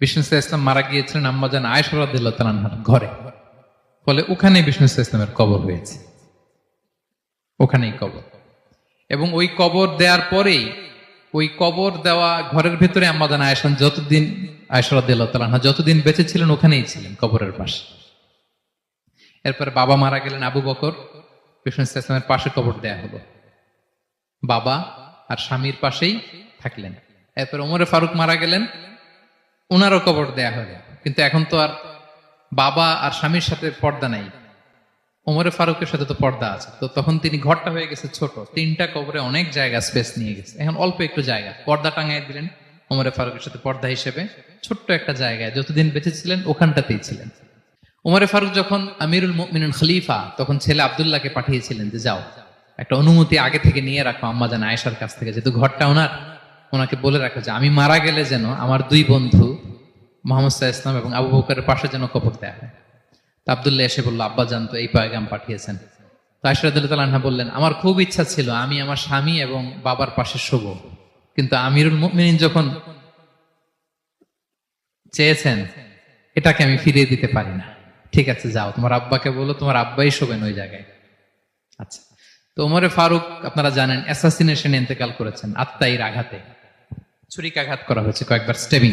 বিষ্ণু ইসলাম মারা গিয়েছিলেন আম্মাজান আয়সরাদিল্লাহ তালানহার ঘরে। ফলে ওখানে বিষ্ণু ইসলামের কবর হয়েছে। ওখানেই কবর। এবং ওই কবর দেওয়ার পরেই, ওই কবর দেওয়া ঘরের ভেতরে আম্মাজান আয়সান যতদিন আয়সরাদিল্লাহ তালানহা যতদিন বেঁচে ছিলেন, ওখানেই ছিলেন কবরের পাশে। এরপরে বাবা মারা গেলেন আবু বকর। বিষ্ণু ইসলামের পাশে কবর দেয়া হলো। বাবা আর স্বামীর পাশেই থাকলেন। এরপর ওমরে ফারুক মারা গেলেন। ওনারও কবর দেয়া হলো। কিন্তু এখন তো আর বাবা আর স্বামীর সাথে পর্দা নাই। ওমরে ফারুকের সাথে তো পর্দা আছে। তো তখন তিনি ঘরটা হয়ে গেছে ছোট। তিনটা কবরে অনেক জায়গা স্পেস নিয়ে গেছে। এখন অল্প একটু জায়গা। পর্দা টাঙাই দিলেন ওমরে ফারুকের সাথে পর্দা হিসেবে। ছোট্ট একটা জায়গায় যতদিন বেঁচে ছিলেন ওখানটাতেই ছিলেন। ওমরে ফারুক যখন আমিরুল মিনুল খলিফা, তখন ছেলে আবদুল্লাহকে পাঠিয়েছিলেন যে যাও। একটা অনুমতি আগে থেকে নিয়ে রাখো আম্মা জান আয়েশার কাছ থেকে। যেহেতু ঘরটা ওনার, ওনাকে বলে রাখো যে আমি মারা গেলে যেন আমার দুই বন্ধু মোহাম্মদ সাহা ইসলাম এবং আবু বকরের পাশে যেন কবর দেয়া হয়। তা আবদুল্লাহ এসে বলল, আব্বা জান তো, এই পায়গাম পাঠিয়েছেন। তো আয়সরাদুল্লাহ বললেন, আমার খুব ইচ্ছা ছিল, আমি আমার স্বামী এবং বাবার পাশে শোব। কিন্তু আমিরুল মুমিনিন যখন চেয়েছেন, এটাকে আমি ফিরিয়ে দিতে পারি না। ঠিক আছে, যাও, তোমার আব্বাকে বলো, তোমার আব্বাই শোবেন ওই জায়গায়। আচ্ছা তো ওমরে ফারুক, আপনারা জানেন অ্যাসাসিনেশন ইন্তেকাল করেছেন, আত্মাইর আঘাতে। ছুরিকাঘাত করা হয়েছে কয়েকবার স্টেবিং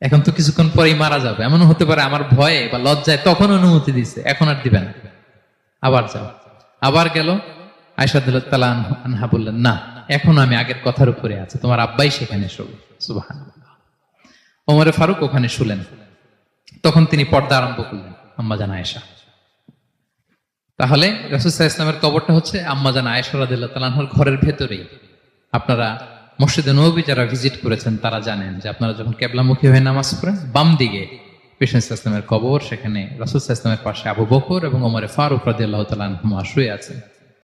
এখন তো কিছুক্ষণ পরেই মারা যাবে। এমন হতে পারে আমার ভয়ে বা লজ্জায় তখন অনুমতি দিছে, এখন আর দিবেন আবার যাও। আবার গেল। আয়সাদুল্লাহ আনহা বললেন, না, এখন আমি আগের কথার উপরে আছে। তোমার আব্বাই সেখানে শোবে। সুবাহ ওমরে ফারুক ওখানে শুলেন। তখন তিনি পর্দা আরম্ভ করলেন, আম্মা জান আয়েশা। তাহলে রসুল্লাহ ইসলামের কবরটা হচ্ছে আম্মা জান আয়েশা রাদিল্লাহ তালানহর ঘরের ভেতরেই। আপনারা মসজিদে নবী যারা ভিজিট করেছেন, তারা জানেন যে আপনারা যখন কেবলামুখী হয়ে নামাজ পড়েন, বাম দিকে পেশেন্স ইসলামের কবর, সেখানে রাসুল ইসলামের পাশে আবু বকর এবং ওমরে ফারুক রাজি আল্লাহ তালা শুয়ে আছেন।